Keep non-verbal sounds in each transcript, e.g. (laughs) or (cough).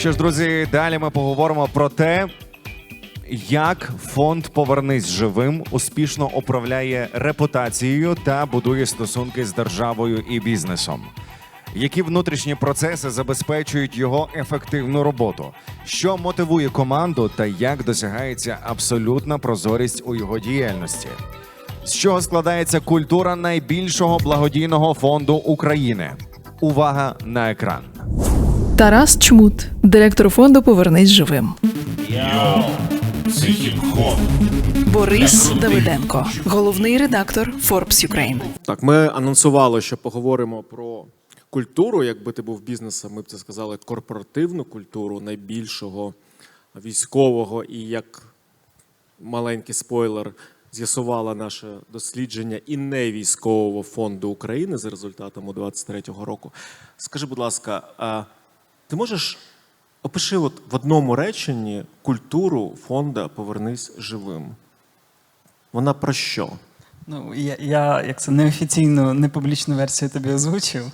Що ж, друзі, далі ми поговоримо про те, як фонд Повернись живим успішно управляє репутацією та будує стосунки з державою і бізнесом. Які внутрішні процеси забезпечують його ефективну роботу? Що мотивує команду та як досягається абсолютна прозорість у його діяльності? З чого складається культура найбільшого благодійного фонду України? Увага на екран. Тарас Чмут, директор фонду Повернись живим. Йоу, це хіп-хоп. Борис Давиденко, головний редактор Forbes Ukraine. Так, ми анонсували, що поговоримо про культуру. Якби ти був бізнесом, ми б це сказали корпоративну культуру найбільшого військового і як маленький спойлер. З'ясувало наше дослідження і не військового фонду України за результатами 23-го року. Скажи, будь ласка, а ти можеш опиши от в одному реченні культуру фонда Повернись живим? Вона про що? Ну, я, я як це неофіційну, непублічну версію тобі озвучив.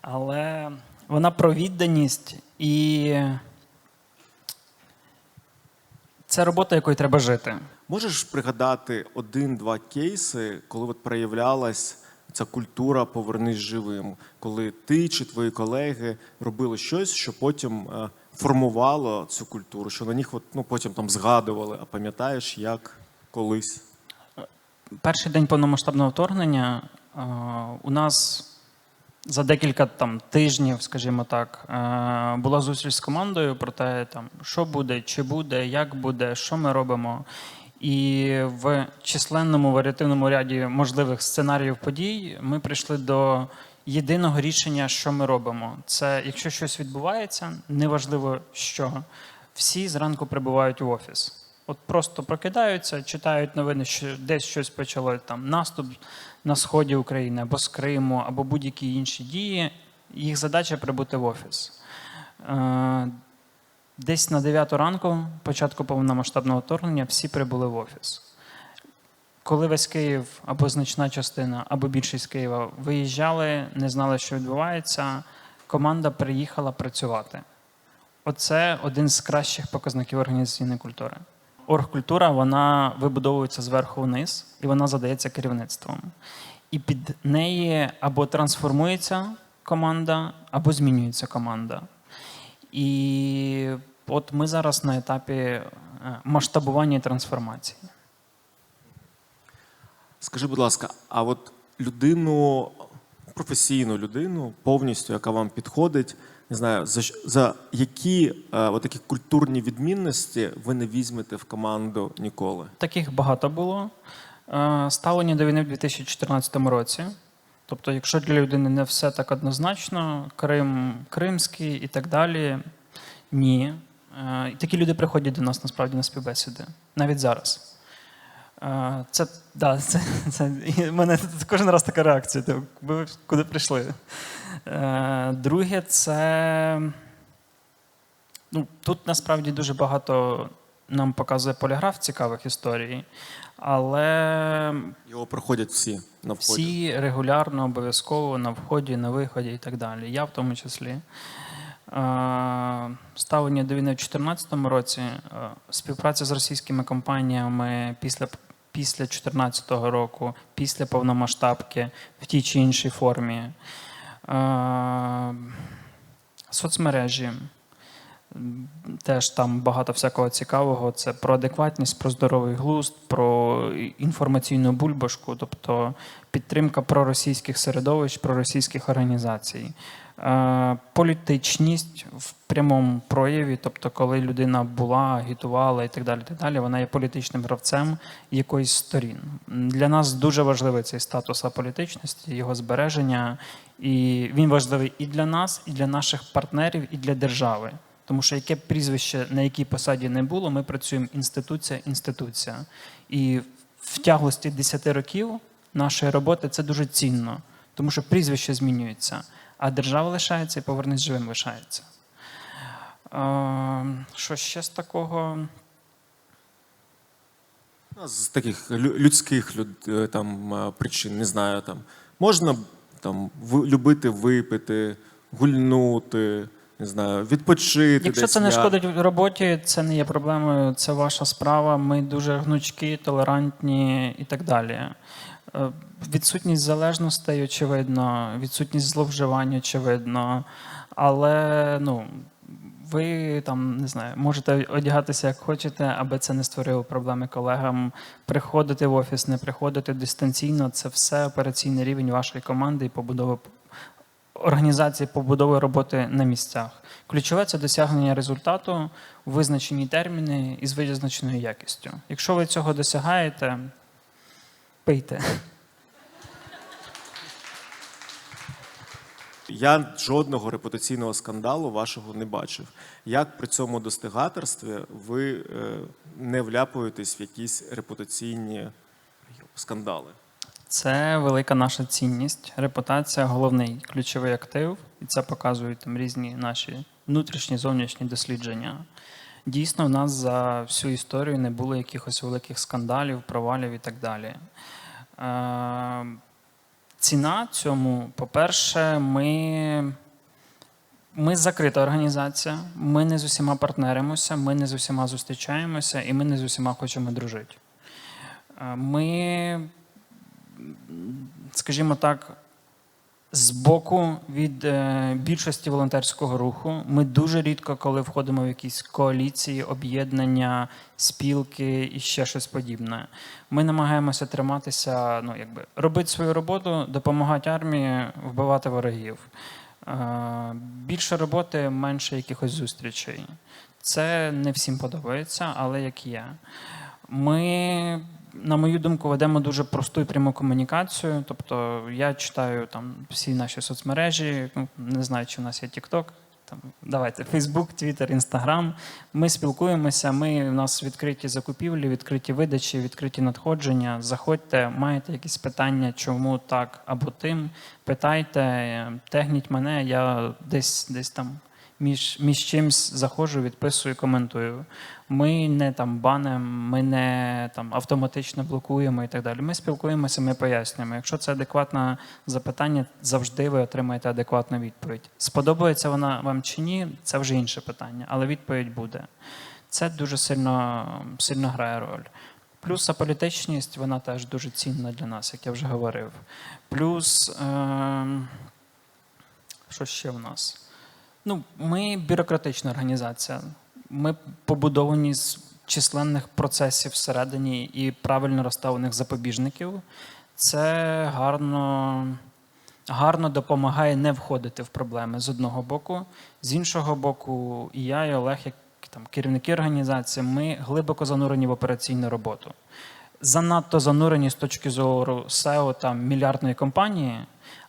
Але вона про відданість і це робота, якою треба жити. Можеш пригадати один-два кейси, коли от проявлялась ця культура повернись живим, коли ти чи твої колеги робили щось, що потім е, формувало цю культуру, що на них от, ну, потім там згадували, а пам'ятаєш, як колись? Перший день повномасштабного вторгнення е, у нас за декілька там тижнів, скажімо так, е, була зустріч з командою про те, там що буде, чи буде, як буде, що ми робимо. І в численному варіативному ряді можливих сценаріїв подій ми прийшли до єдиного рішення, що ми робимо. Це якщо щось відбувається, неважливо що, всі зранку прибувають в офіс. От просто прокидаються, читають новини, що десь щось почало там наступ на сході України або з Криму, або будь-які інші дії. Їх задача прибути в офіс. Десь на 9 ранку, початку повномасштабного вторгнення, всі прибули в офіс. Коли весь Київ або значна частина, або більшість Києва виїжджали, не знали, що відбувається, команда приїхала працювати. Оце один з кращих показників організаційної культури. Оргкультура вона вибудовується зверху вниз, і вона задається керівництвом. І під неї або трансформується команда, або змінюється команда. І от ми зараз на етапі е, масштабування і трансформації. Скажи, будь ласка, а от людину, професійну людину, повністю, яка вам підходить, не знаю, за, за які е, такі культурні відмінності ви не візьмете в команду ніколи? Таких багато було. Е, Ставлення до війни в 2014 році. Тобто, якщо для людини не все так однозначно, Крим Кримський і так далі, ні. Е, І такі люди приходять до нас насправді на співбесіди, навіть зараз. Е, Це, да, (laughs) це, це в мене кожен раз така реакція. типу, Ви куди прийшли? Е, Друге, це ну, тут насправді дуже багато нам показує поліграф цікавих історій, але Його проходять всі на вході. всі регулярно, обов'язково на вході, на виході і так далі. Я в тому числі. Е, Ставлення до війни в 2014 році, е, співпраця з російськими компаніями після після 2014 року, після повномасштабки в тій чи іншій формі. Е, Соцмережі. Теж там багато всякого цікавого. Це про адекватність, про здоровий глузд, про інформаційну бульбашку, тобто підтримка проросійських середовищ, проросійських організацій. Е, Політичність в прямому прояві, тобто, коли людина була, агітувала і так далі, так далі, вона є політичним гравцем якоїсь сторін. Для нас дуже важливий цей статус аполітичності, його збереження, і він важливий і для нас, і для наших партнерів, і для держави. Тому що яке прізвище на якій посаді не було, ми працюємо інституція, інституція. І в тяглості 10 років нашої роботи це дуже цінно, тому що прізвище змінюється, а держава лишається і повернись живим лишається. Що ще з такого? З таких людських е, там, е, причин, не знаю, там, можна там, любити випити, гульнути, не знаю, відпочити. Якщо десь це не я- шкодить роботі, це не є проблемою, це ваша справа. Ми дуже гнучкі, толерантні і так далі. Е, Відсутність залежностей, очевидно, відсутність зловживань, очевидно. Але ну, ви там не знаю, можете одягатися як хочете, аби це не створило проблеми колегам. Приходити в офіс, не приходити дистанційно це все операційний рівень вашої команди і побудови організації побудови роботи на місцях. Ключове це досягнення результату визначені терміни і з визначеною якістю. Якщо ви цього досягаєте, пийте. Я жодного репутаційного скандалу вашого не бачив. Як при цьому достигаторстві ви е, не вляпуєтесь в якісь репутаційні скандали? Це велика наша цінність. Репутація головний ключовий актив, і це показують там різні наші внутрішні зовнішні дослідження. Дійсно, в нас за всю історію не було якихось великих скандалів, провалів і так далі. Е, ціна цьому, по-перше, ми, ми закрита організація, ми не з усіма партнеримося, ми не з усіма зустрічаємося і ми не з усіма хочемо дружити. Е, Ми скажімо так, збоку від е, більшості волонтерського руху. Ми дуже рідко, коли входимо в якісь коаліції, об'єднання, спілки і ще щось подібне. Ми намагаємося триматися, ну якби робити свою роботу, допомагати армії, вбивати ворогів. Е, Більше роботи, менше якихось зустрічей. Це не всім подобається, але як є. Ми, на мою думку, ведемо дуже просту і пряму комунікацію. Тобто я читаю там всі наші соцмережі, ну, не знаю, чи в нас є TikTok. Там, давайте, Facebook, Twitter, Instagram. Ми спілкуємося, ми, у нас відкриті закупівлі, відкриті видачі, відкриті надходження. Заходьте, маєте якісь питання, чому так або тим. Питайте, тегніть мене, я десь, десь там між, між чимсь заходжу, відписую, коментую. Ми не там банимо, ми не там автоматично блокуємо і так далі. Ми спілкуємося, ми пояснюємо. Якщо це адекватне запитання, завжди ви отримаєте адекватну відповідь. Сподобається вона вам чи ні, це вже інше питання, але відповідь буде. Це дуже сильно, сильно грає роль. Плюс аполітичність, вона теж дуже цінна для нас, як я вже говорив. Плюс, е, що ще в нас? Ну, ми бюрократична організація. Ми побудовані з численних процесів всередині і правильно розставлених запобіжників. Це гарно, гарно допомагає не входити в проблеми з одного боку. З іншого боку, і я, і Олег, як там, керівники організації, ми глибоко занурені в операційну роботу. Занадто занурені з точки зору SEO там, мільярдної компанії,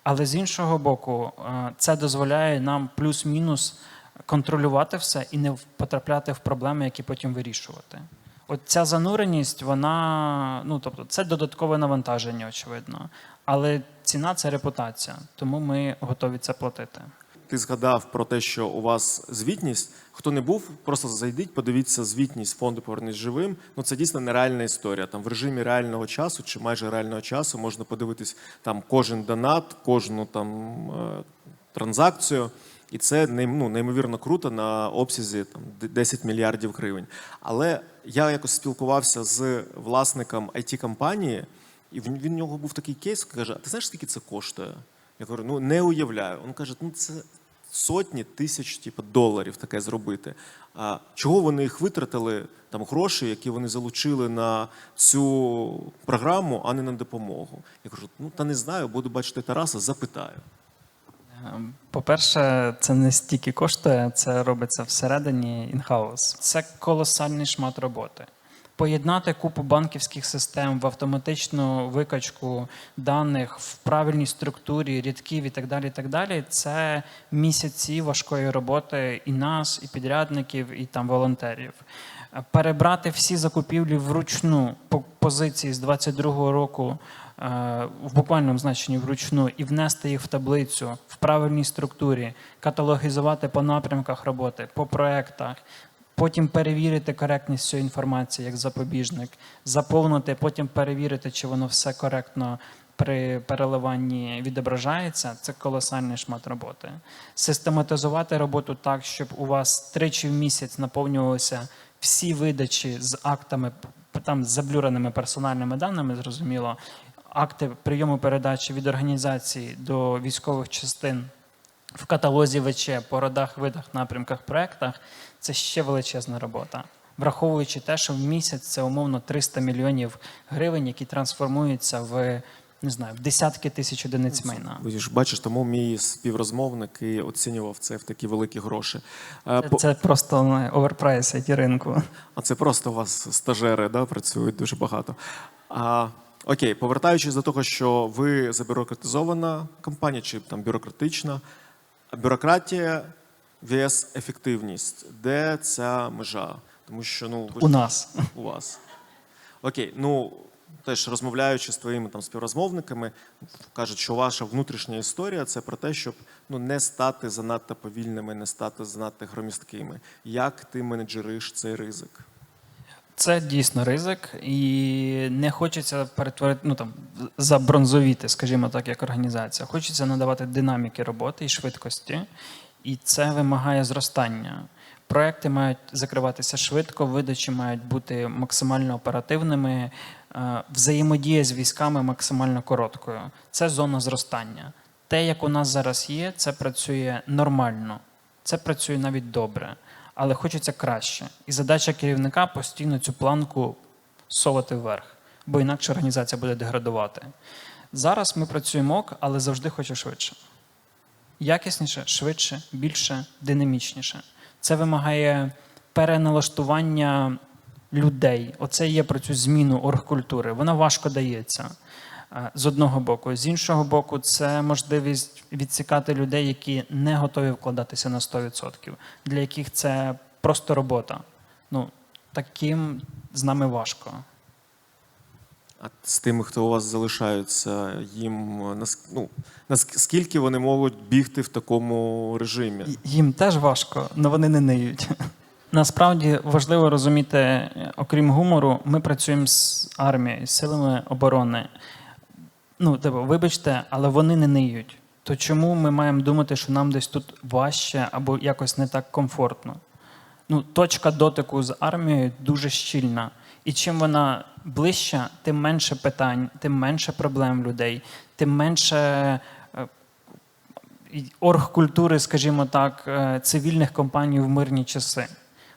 але з іншого боку, е, це дозволяє нам плюс-мінус контролювати все і не потрапляти в проблеми, які потім вирішувати. От ця зануреність, вона, ну тобто, це додаткове навантаження, очевидно. Але ціна це репутація, тому ми готові це платити. Ти згадав про те, що у вас звітність. Хто не був, просто зайдіть, подивіться звітність фонду «Повернись живим. Ну це дійсно нереальна історія. Там в режимі реального часу чи майже реального часу можна подивитись там кожен донат, кожну там е, транзакцію. І це ну, неймовірно круто на обсязі там, 10 мільярдів гривень. Але я якось спілкувався з власником it компанії і в, нього був такий кейс, каже: а ти знаєш, скільки це коштує? Я говорю, ну не уявляю. Він каже, ну це сотні тисяч типу, доларів таке зробити. А чого вони їх витратили, там гроші, які вони залучили на цю програму, а не на допомогу? Я кажу, ну та не знаю, буду бачити Тараса, запитаю. Ем, По-перше, це не стільки коштує, це робиться всередині інхаус. Це колосальний шмат роботи. Поєднати купу банківських систем в автоматичну викачку даних в правильній структурі, рядків і так далі. і так далі, Це місяці важкої роботи і нас, і підрядників, і там волонтерів. Перебрати всі закупівлі вручну по позиції з 22-го року е, в буквальному значенні вручну і внести їх в таблицю в правильній структурі, каталогізувати по напрямках роботи, по проектах, потім перевірити коректність цієї інформації як запобіжник, заповнити, потім перевірити, чи воно все коректно при переливанні відображається, це колосальний шмат роботи. Систематизувати роботу так, щоб у вас тричі в місяць наповнювалися всі видачі з актами, там з заблюреними персональними даними, зрозуміло, акти прийому передачі від організації до військових частин в каталозі ВЧ по родах, видах, напрямках, проектах це ще величезна робота. Враховуючи те, що в місяць це умовно 300 мільйонів гривень, які трансформуються в не знаю, в десятки тисяч одиниць майна. Ви ж бачиш, тому мій співрозмовник і оцінював це в такі великі гроші. Е, Це, по- це просто ну, оверпрайс IT ринку. А це просто у вас стажери да, працюють дуже багато. А, окей, повертаючись до того, що ви забюрократизована компанія чи там бюрократична, бюрократія vs ефективність. Де ця межа? Тому що ну ви ж- У нас. у вас. Окей, ну теж розмовляючи з твоїми там співрозмовниками, кажуть, що ваша внутрішня історія це про те, щоб ну не стати занадто повільними, не стати занадто громісткими. Як ти менеджериш цей ризик? Це дійсно ризик, і не хочеться перетворити, ну там забронзовіти, скажімо так, як організація. Хочеться надавати динаміки роботи і швидкості, і це вимагає зростання. Проекти мають закриватися швидко, видачі мають бути максимально оперативними, е, взаємодія з військами максимально короткою. Це зона зростання. Те, як у нас зараз є, це працює нормально, це працює навіть добре, але хочеться краще. І задача керівника постійно цю планку совати вверх, бо інакше організація буде деградувати. Зараз ми працюємо ок, але завжди хочу швидше. Якісніше, швидше, більше, динамічніше. Це вимагає переналаштування людей. Оце є про цю зміну оргкультури. Вона важко дається е, з одного боку. З іншого боку, це можливість відсікати людей, які не готові вкладатися на 100%, для яких це просто робота. Ну, таким з нами важко. А з тими, хто у вас залишаються, їм е, ну, наскільки вони можуть бігти в такому режимі? Їм теж важко, але вони не ниють. Насправді важливо розуміти, окрім гумору, ми працюємо з армією, з силами оборони. Ну, типу, вибачте, але вони не ниють. То чому ми маємо думати, що нам десь тут важче або якось не так комфортно? Ну, точка дотику з армією дуже щільна. І чим вона ближча, тим менше питань, тим менше проблем людей, тим менше е, оргкультури, скажімо так, е, цивільних компаній в мирні часи.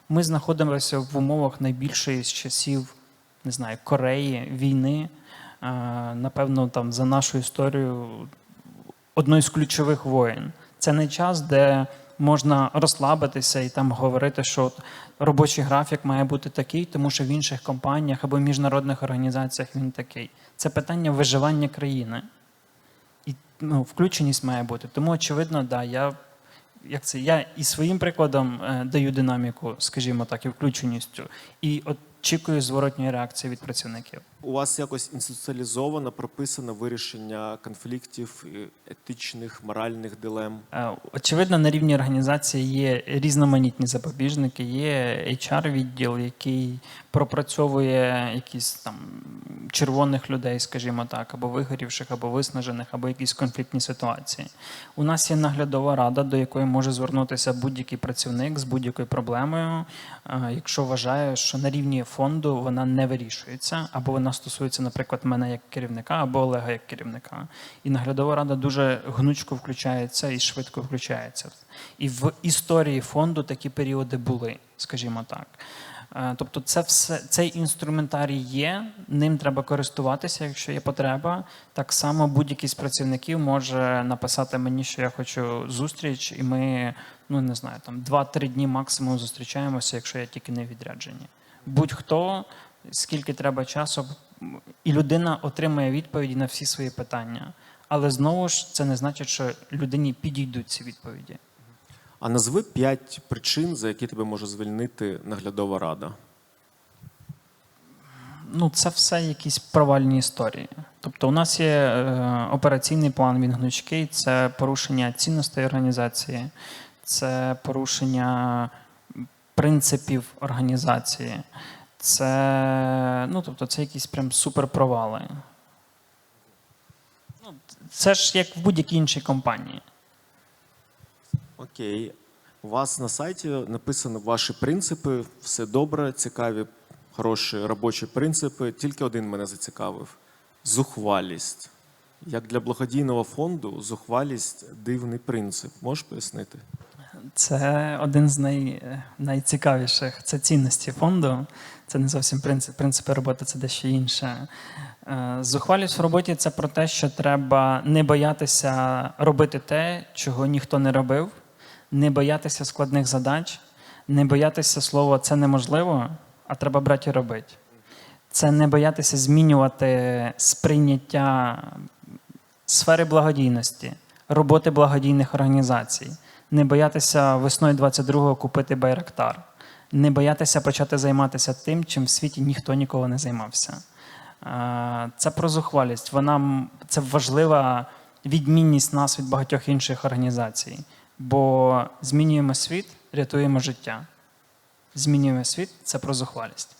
Ми знаходимося в умовах найбільшої з часів, не знаю, Кореї, війни. Е, Напевно, там за нашу історію одної з ключових воєн. Це не час, де можна розслабитися і там говорити, що робочий графік має бути такий, тому що в інших компаніях або міжнародних організаціях він такий. Це питання виживання країни. І ну, включеність має бути. Тому, очевидно, да, я, як це, я і своїм прикладом е, даю динаміку, скажімо так, і включеністю, і очікую зворотньої реакції від працівників. У вас якось інституціалізовано прописано вирішення конфліктів, етичних, моральних дилем. Е, Очевидно, на рівні організації є різноманітні запобіжники, є HR-відділ, який пропрацьовує якісь там червоних людей, скажімо так, або вигорівших, або виснажених, або якісь конфліктні ситуації. У нас є наглядова рада, до якої може звернутися будь-який працівник з будь-якою проблемою, е, якщо вважає, що на рівні фонду вона не вирішується, або вона стосується, наприклад, мене як керівника, або Олега як керівника. І наглядова рада дуже гнучко включається і швидко включається. І в історії фонду такі періоди були, скажімо так. Е, Тобто, це все цей інструментарій є, ним треба користуватися, якщо є потреба. Так само будь-який з працівників може написати мені, що я хочу зустріч, і ми, ну не знаю, там 2-3 дні максимум зустрічаємося, якщо я тільки не відряджені. Будь-хто, скільки треба часу, і людина отримає відповіді на всі свої питання. Але знову ж це не значить, що людині підійдуть ці відповіді. А назви п'ять причин, за які тебе може звільнити наглядова рада. Ну, це все якісь провальні історії. Тобто, у нас є е, операційний план він гнучкий, це порушення цінностей організації, це порушення принципів організації, це, ну, тобто, це якісь прям суперпровали. Це ж як в будь-якій іншій компанії. Окей. У вас на сайті написано ваші принципи, все добре, цікаві, хороші робочі принципи. Тільки один мене зацікавив: зухвалість. Як для благодійного фонду, зухвалість дивний принцип. Можеш пояснити? Це один з най, найцікавіших. Це цінності фонду. Це не зовсім принцип, принципи роботи, це дещо інше. Е, Зухвалість в роботі це про те, що треба не боятися робити те, чого ніхто не робив, не боятися складних задач, не боятися слова це неможливо, а треба брати і робити. Це не боятися змінювати сприйняття сфери благодійності, роботи благодійних організацій, не боятися весною 22-го купити байрактар, не боятися почати займатися тим, чим в світі ніхто ніколи не займався. Е, Це про зухвалість. Вона це важлива відмінність нас від багатьох інших організацій. Бо змінюємо світ, рятуємо життя. Змінюємо світ це про зухвалість.